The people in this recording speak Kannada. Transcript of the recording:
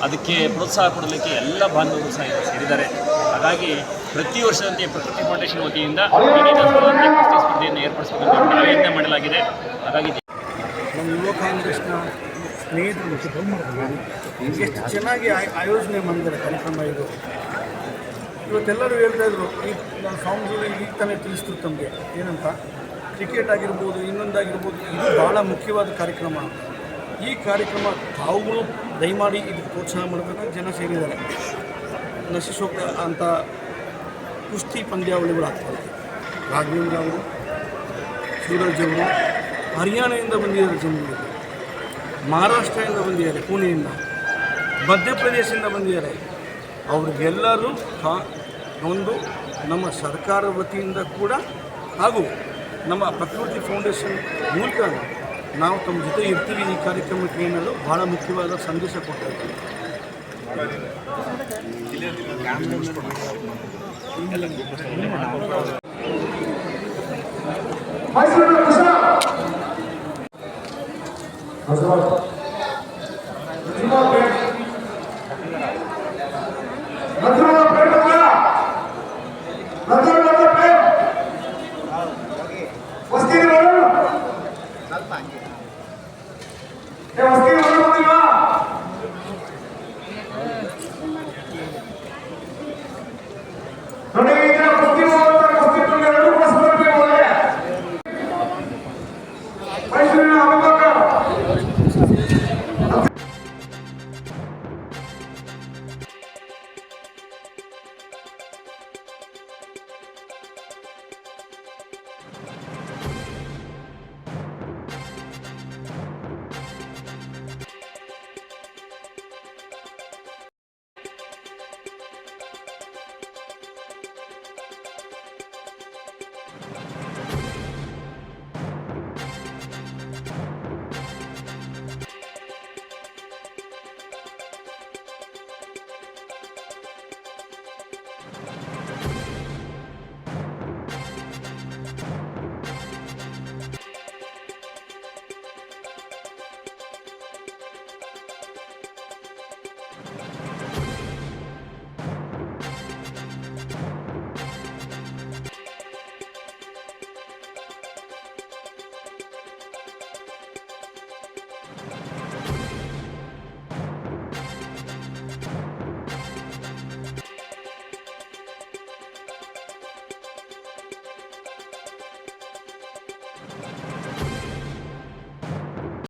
ಪ್ರೋತ್ಸಾಹ ಕೊಡಲಿಕ್ಕೆ ಎಲ್ಲ ಬಾಂಧವರು ಸಹ ಸೇರಿದ್ದಾರೆ. ಹಾಗಾಗಿ ಪ್ರತಿ ವರ್ಷದಂತೆ ಪ್ರಕೃತಿ ಫೌಂಡೇಶನ್ ವತಿಯಿಂದ ಕುಸ್ತಿ ಸ್ಪರ್ಧೆಯನ್ನು ಏರ್ಪಡಿಸಬೇಕು ಪ್ರಯತ್ನ ಮಾಡಲಾಗಿದೆ. ಹಾಗಾಗಿ ನಮ್ಮ ಯುವ ಕಾಂಗ್ರೆಸ್ನ ಸ್ನೇಹಿತರು ಎಷ್ಟು ಚೆನ್ನಾಗಿ ಆಯ್- ಆಯೋಜನೆ ಮಾಡಿದ್ದಾರೆ ಕಾರ್ಯಕ್ರಮ ಇದು. ಇವತ್ತೆಲ್ಲರೂ ಹೇಳ್ತಾ ಇದ್ರು, ಈ ನಾನು ಸಾಂಗ್ಸಲ್ಲಿ ಈಗ ತಾನೇ ತಿಳಿಸ್ತು ತಮಗೆ. ಏನಂತ? ಕ್ರಿಕೆಟ್ ಆಗಿರ್ಬೋದು, ಇನ್ನೊಂದಾಗಿರ್ಬೋದು, ಇದು ಭಾಳ ಮುಖ್ಯವಾದ ಕಾರ್ಯಕ್ರಮ. ಈ ಕಾರ್ಯಕ್ರಮ ತಾವುಗಳು ದಯಮಾಡಿ ಇದು ಪ್ರೋತ್ಸಾಹ ಮಾಡಬೇಕು. ಜನ ಸೇರಿದ್ದಾರೆ. ನಶಿಸೋಕ ಅಂತ ಕುಸ್ತಿ ಪಂದ್ಯಾವಳಿಗಳು ಆಗ್ತವೆ. ರಾಘವೇಂದ್ರ ಅವರು, ಸೂರಜ್ ಅವರು ಹರಿಯಾಣದಿಂದ ಬಂದಿದ್ದಾರೆ ಜನರು. ಮಹಾರಾಷ್ಟ್ರದಿಂದ ಬಂದಿದ್ದಾರೆ, ಪುಣೆಯಿಂದ. ಮಧ್ಯಪ್ರದೇಶದಿಂದ ಬಂದಿದ್ದಾರೆ. ಅವ್ರಿಗೆಲ್ಲರೂ ಕಾ ಒಂದು ನಮ್ಮ ಸರ್ಕಾರ ವತಿಯಿಂದ ಕೂಡ ಹಾಗೂ ನಮ್ಮ ಪ್ರಕೃತಿ ಫೌಂಡೇಶನ್ ಮೂಲಕ ನಾವು ತಮ್ಮ ಜೊತೆ ಇರ್ತೀವಿ ಈ ಕಾರ್ಯಕ್ರಮಕ್ಕೆ ಏನಲು ಭಾಳ ಮುಖ್ಯವಾದ ಸಂದೇಶ ಕೊಡ್ತಾ ಇದ್ದೀವಿ ಮೈಸೂರಿನ ಕೃಷ್ಣ you. you